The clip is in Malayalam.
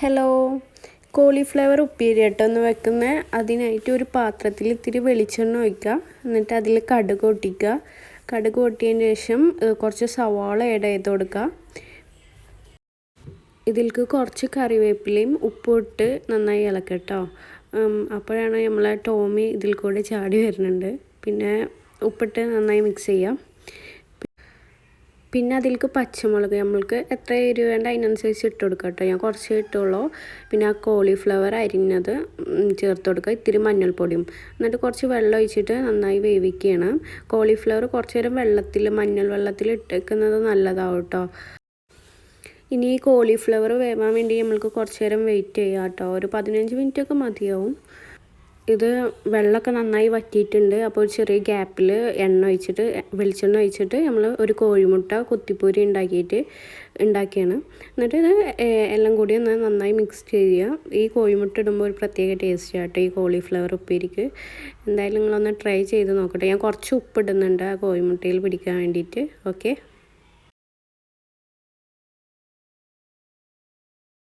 ഹലോ കോളിഫ്ലവർ ഉപ്പേരി ഒന്ന് വെക്കുന്ന. അതിനായിട്ട് ഒരു പാത്രത്തിൽ ഇത്തിരി വെളിച്ചെണ്ണ ഒഴിക്കുക. എന്നിട്ട് അതിൽ കടുക് ഒട്ടിക്കുക കടുക് ഒട്ടിയതിന് ശേഷം കുറച്ച് സവാള ആഡ് ചെയ്ത് കൊടുക്കുക. ഇതിൽക്ക് കുറച്ച് കറിവേപ്പിലയും ഉപ്പും ഇട്ട് നന്നായി ഇളക്കുക അപ്പോഴാണ് നമ്മളെ ടോമി ഇതിൽ കൂടെ ചാടി വരുന്നുണ്ട്. പിന്നെ ഉപ്പിട്ട് നന്നായി മിക്സ് ചെയ്യാം. പിന്നെ അതിലേക്ക് പച്ചമുളക് നമ്മൾക്ക് എത്ര എരിവ് വേണ്ട അതിനനുസരിച്ച് ഇട്ട് കൊടുക്കുക കേട്ടോ. ഞാൻ കുറച്ച് ഇട്ടുള്ളൂ. പിന്നെ ആ കോളിഫ്ലവർ അരിഞ്ഞത് ചേർത്ത് കൊടുക്കുക. ഇത്തിരി മഞ്ഞൾപ്പൊടിയും. എന്നിട്ട് കുറച്ച് വെള്ളം ഒഴിച്ചിട്ട് നന്നായി വേവിക്കുകയാണ്. കോളിഫ്ലവർ കുറച്ച് നേരം വെള്ളത്തിൽ മഞ്ഞൾ വെള്ളത്തിൽ ഇട്ടേക്കുന്നത് നല്ലതാവും കേട്ടോ. ഇനി ഈ കോളിഫ്ലവർ വേവാൻ വേണ്ടി നമ്മൾക്ക് കുറച്ച് നേരം വെയിറ്റ് ചെയ്യാം കേട്ടോ. ഒരു പതിനഞ്ച് മിനിറ്റൊക്കെ മതിയാവും. ഇത് വെള്ളമൊക്കെ നന്നായി വറ്റിയിട്ടുണ്ട്. അപ്പോൾ ഒരു ചെറിയ ഗ്യാപ്പിൽ എണ്ണ ഒഴിച്ചിട്ട് വെളിച്ചെണ്ണ ഒഴിച്ചിട്ട് നമ്മൾ ഒരു കോഴിമുട്ട കുത്തിപ്പൂരി ഉണ്ടാക്കിയിട്ട് ഉണ്ടാക്കിയാണ്. എന്നിട്ട് ഇത് എല്ലാം കൂടി ഒന്ന് നന്നായി മിക്സ് ചെയ്യുക. ഈ കോഴിമുട്ട ഇടുമ്പോൾ ഒരു പ്രത്യേക ടേസ്റ്റ് ആട്ടോ ഈ കോളിഫ്ലവർ ഉപ്പേരിക്ക്. എന്തായാലും നിങ്ങളൊന്ന് ട്രൈ ചെയ്ത് നോക്കട്ടെ. ഞാൻ കുറച്ച് ഉപ്പ് ഇടുന്നുണ്ട് ആ കോഴിമുട്ടയിൽ പിടിക്കാൻ വേണ്ടിയിട്ട്. ഓക്കെ